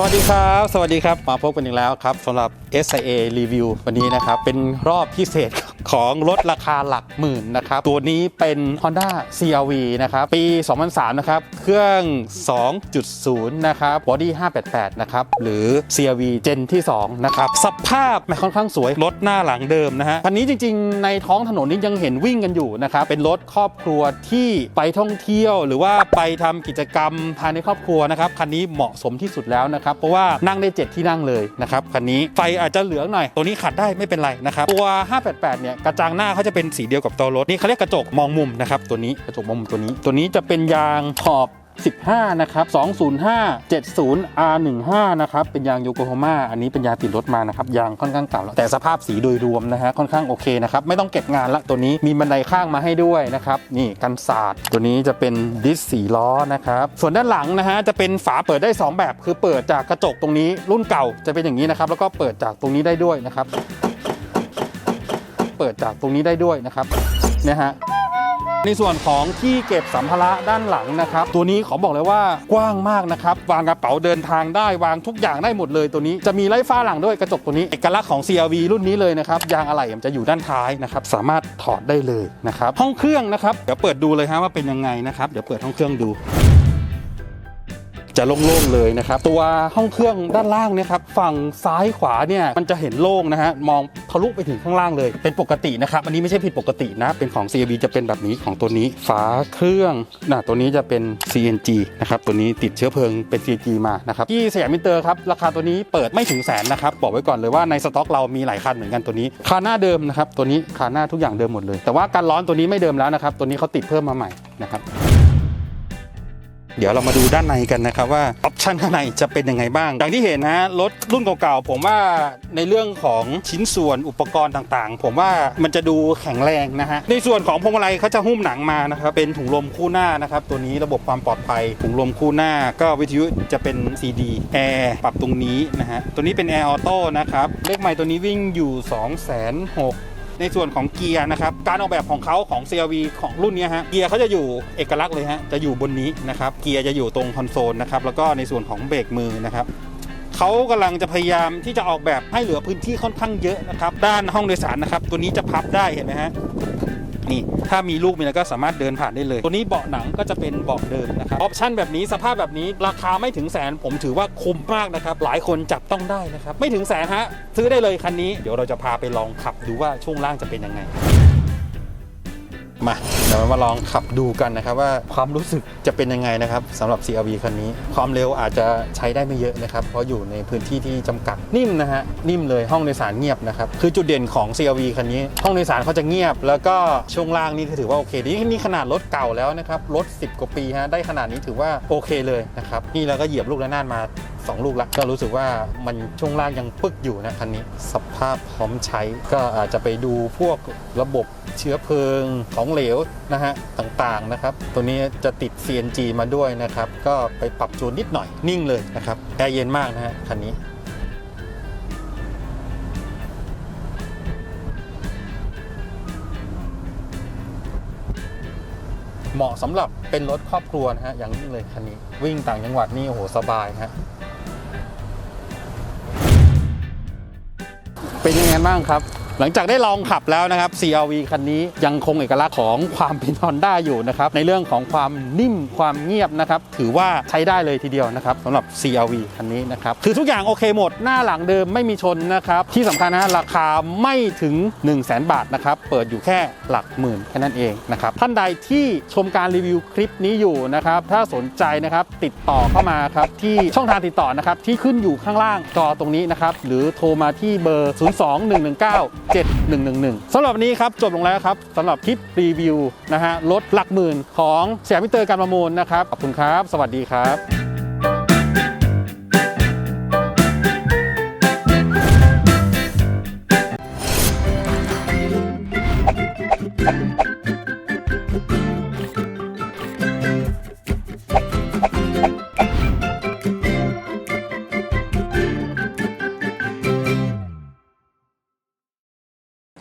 สวัสดีครับ สวัสดีครับ มาพบกันอีกแล้วครับสำหรับ SIA Review วันนี้นะครับ เป็นรอบพิเศษ ของรถราคาหลักหมื่นนะครับ ตัวนี้เป็น Honda CRV นะครับ ปี 2003 นะครับ เครื่อง 2.0 นะครับ Body 588 นะครับ หรือ CRV Gen ที่ 2 นะครับ สภาพแหม่ค่อนข้างสวย รถหน้าหลังเดิมนะฮะคันนี้จริงๆ ในท้องถนนนี้ยังเห็นวิ่งกันอยู่นะครับ เป็นรถครอบครัวที่ไปท่องเที่ยว หรือว่าไปทำกิจกรรมภายในครอบครัวนะครับคันนี้เหมาะสมที่สุดแล้วนะครับ เพราะว่านั่งได้ 7 ที่นั่งเลยนะครับคันนี้ไฟอาจจะเหลืองหน่อย ตัวนี้ขัดได้ไม่เป็นไรนะครับ ตัว 588 เนี่ยกระจังหน้าเขาจะเป็นสีเดียวกับตัวรถนี่เขาเรียกกระจกมองมุมนะครับตัวนี้กระจกมองมุมตัวนี้ ตัวนี้จะเป็นยางขอบ 15 นะครับ 205 70 R15 นะครับ เป็นยางโยโกโฮมาอันนี้เป็นยางติดรถมานะครับ ยางค่อนข้างเก่าแล้ว แต่สภาพสีโดยรวมนะฮะ ค่อนข้างโอเคนะครับ ไม่ต้องเก็บงานละตัวนี้ มีบันไดข้างมาให้ด้วยนะครับ นี่กันศาสตร์ตัวนี้จะเป็นดิสสีล้อนะครับ ส่วนด้านหลังนะฮะ จะเป็นฝาเปิดได้ 2 แบบ คือเปิดจากกระจกตรงนี้ รุ่นเก่าจะเป็นอย่างนี้นะครับ แล้วก็เปิดจากตรงนี้ได้ด้วยนะครับ เปิดจากตรงนี้ได้ด้วยนะครับนะฮะในส่วนของที่เก็บสัมภาระด้านหลังนะครับ ตัวนี้ขอบอกเลยว่ากว้างมากนะครับ วางกระเป๋าเดินทางได้วางทุกอย่างได้หมดเลยตัวนี้จะมีไล่ฟ้าหลังด้วยกระจกตัวนี้เอกลักษณ์ของ CRV รุ่นนี้เลยนะครับยางอะไหล่จะอยู่ด้านท้ายนะครับ สามารถถอดได้เลยนะครับ ห้องเครื่องนะครับเดี๋ยวเปิดดูเลยฮะว่าเป็นยังไงนะครับเดี๋ยวเปิดห้องเครื่องดู จะโล่งๆเลยนะครับ ตัวห้องเครื่องด้านล่างเนี่ยครับฝั่งซ้ายขวาเนี่ยมันจะเห็นโล่งนะฮะมองทะลุไปถึงข้างล่างเลย เป็นปกตินะครับ อันนี้ไม่ใช่ผิดปกตินะ เป็นของ CRV จะเป็นแบบนี้ของตัวนี้ฝาเครื่องนะตัวนี้จะเป็น CNG นะครับตัวนี้ติดเชื้อเพลิงเป็น CNG มานะครับที่สยามมิเตอร์ครับราคาตัวนี้เปิดไม่ถึงแสนนะครับบอกไว้ก่อนเลยว่าในสต็อกเรามีหลายคันเหมือนกันตัวนี้คาหน้าเดิมนะครับตัวนี้คาหน้าทุกอย่างเดิมหมดเลย แต่ว่าการร้อนตัวนี้ไม่เดิมแล้วนะครับตัวนี้เขาติดเพิ่มมาใหม่นะครับ เดี๋ยวเรามาดูด้านในกันนะครับว่าออปชันข้างในจะเป็นยังไงบ้างอย่างที่เห็นนะรถรุ่นเก่าๆผมว่าในเรื่องของชิ้นส่วนอุปกรณ์ต่างๆ ผมว่ามันจะดูแข็งแรงนะฮะในส่วนของพวงมาลัยเขาจะหุ้มหนังมานะครับเป็นถุงลมคู่หน้านะครับตัวนี้ระบบความปลอดภัยถุงลมคู่หน้า ก็วิทยุจะเป็น CD แอร์ปรับตรงนี้นะฮะตัวนี้เป็นแอร์ออโต้นะครับเลขใหม่ตัวนี้วิ่งอยู่ 2 6 0 0 0 ในส่วนของเกียร์นะครับการออกแบบของเขาของ CRV ของรุ่นนี้ฮะเกียร์เขาจะอยู่เอกลักษณ์เลยฮะจะอยู่บนนี้นะครับเกียร์จะอยู่ตรงคอนโซลนะครับแล้วก็ในส่วนของเบรกมือนะครับเขากำลังจะพยายามที่จะออกแบบให้เหลือพื้นที่ค่อนข้างเยอะนะครับด้านห้องโดยสารนะครับตัวนี้จะพับได้เห็นไหมฮะ นี่ถ้ามีลูกมีแล้วก็สามารถเดินผ่านได้เลย ตัวนี้เบาะหนังก็จะเป็นเบาะเดิมนะครับออปชั่นแบบนี้สภาพแบบนี้ราคาไม่ถึงแสนผมถือว่าคุ้มมากนะครับหลายคนจับต้องได้นะครับไม่ถึงแสนฮะซื้อได้เลยคันนี้เดี๋ยวเราจะพาไปลองขับดูว่าช่วงล่างจะเป็นยังไง มาเดี๋ยวมาลองขับดูกันนะครับว่าความรู้สึกจะเป็นยังไงนะครับสำหรับ CRV คันนี้ ความเร็วอาจจะใช้ได้ไม่เยอะนะครับ เพราะอยู่ในพื้นที่ที่จำกัดนิ่มนะฮะนิ่มเลยห้องโดยสารเงียบนะครับคือจุดเด่นของ CRV คันนี้ ห้องโดยสารเขาจะเงียบ แล้วก็ช่วงล่างนี่ถือว่าโอเคนี่นี่ขนาดรถเก่าแล้วนะครับรถ 10 กว่าปีฮะได้ขนาดนี้ถือว่าโอเคเลยนะครับนี่เราก็เหยียบลูกระนาดมา2 ลูกแล้วก็รู้สึกว่ามันช่วงล่างยังปึกอยู่นะคันนี้ สภาพพร้อมใช้ก็อาจจะไปดูพวกระบบเชื้อเพลิงของเหลวนะฮะต่างๆนะครับ ตัวนี้จะติด CNG มาด้วยนะครับ ก็ไปปรับจูนนิดหน่อยนิ่งเลยนะครับแอร์เย็นมากนะฮะคันนี้เหมาะสำหรับเป็นรถครอบครัวนะฮะอย่างยิ่งเลยคันนี้ วิ่งต่างจังหวัดนี่โอ้โหสบายฮะ บ้างครับ หลังจากได้ลองขับแล้วนะครับ CRV คันนี้ยังคงเอกลักษณ์ของความเป็น Honda อยู่นะครับในเรื่องของความนิ่มความเงียบนะครับถือว่าใช้ได้เลยทีเดียวนะครับสำหรับ CRV คันนี้นะครับคือทุกอย่างโอเคหมดหน้าหลังเดิมไม่มีชนนะครับที่สำคัญนะฮะราคาไม่ถึง 1 0 0 0 0แบาทนะครับเปิดอยู่แค่หลักหมื่นแค่นั้นเองนะครับท่านใดที่ชมการรีวิวคลิปนี้อยู่นะครับถ้าสนใจนะครับติดต่อเข้ามาครับที่ช่องทางติดต่อนะครับที่ขึ้นอยู่ข้างล่างจอตรงนี้นะครับหรือโทรมาที่เบอร์ 02119 7111สำหรับวันนี้ครับจบลงแล้วครับสำหรับคลิปรีวิวนะฮะรถหลักหมื่นของเสียมิเตอร์การประมูลนะครับขอบคุณครับ สวัสดีครับ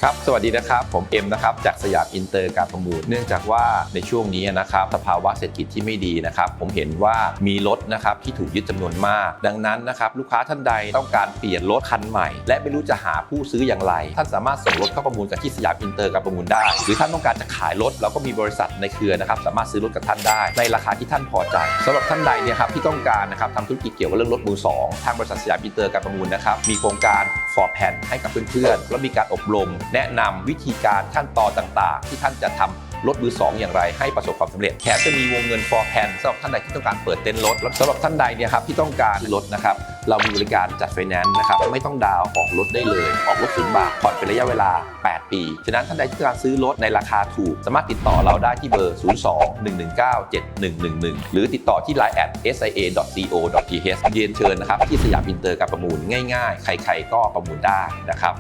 ครับ สวัสดีนะครับ ผมเอ็มนะครับ จากสยามอินเตอร์การประมูล เนื่องจากว่าในช่วงนี้นะครับ สภาวะเศรษฐกิจที่ไม่ดีนะครับ ผมเห็นว่ามีรถนะครับที่ถูกยึดจำนวนมาก ดังนั้นนะครับลูกค้าท่านใดต้องการเปลี่ยนรถคันใหม่ และไม่รู้จะหาผู้ซื้ออย่างไร ท่านสามารถส่งรถเข้าประมูลกับที่สยามอินเตอร์การประมูลได้ หรือท่านต้องการจะขายรถเราก็มีบริษัทในเครือนะครับ สามารถซื้อรถกับท่านได้ ในราคาที่ท่านพอใจสำหรับท่านใดเนี่ยครับที่ต้องการนะครับทำธุรกิจเกี่ยวกับเรื่องรถมือสองทางบริษัทสยามอินเตอร์การประมูลนะครับมีโครงการ for plan ให้กับเพื่อนๆ แล้วมีการอบรม แนะนำวิธีการขั้นตอนต่างๆ ที่ท่านจะทำรถมือสองอย่างไรให้ประสบความสำเร็จแถมจะมีวงเงิน for plan สำหรับท่านใดที่ต้องการเปิดเต็นท์รถแล้วสำหรับท่านใดเนี่ยครับที่ต้องการรถนะครับ เรามีบริการจัดไฟแนนซ์นะครับไม่ต้องดาวน์ออกรถได้เลย ออกรถศูนย์บาทผ่อนเป็นระยะเวลา 8 ปี ฉะนั้นท่านใดที่ต้องการซื้อรถในราคาถูก สามารถติดต่อเราได้ที่เบอร์ 02-119-7111 หรือติดต่อที่ line at sia.co.th เรียนเชิญนะครับที่สยามอินเตอร์การประมูลง่ายๆ ใครๆก็ประมูลได้นะครับ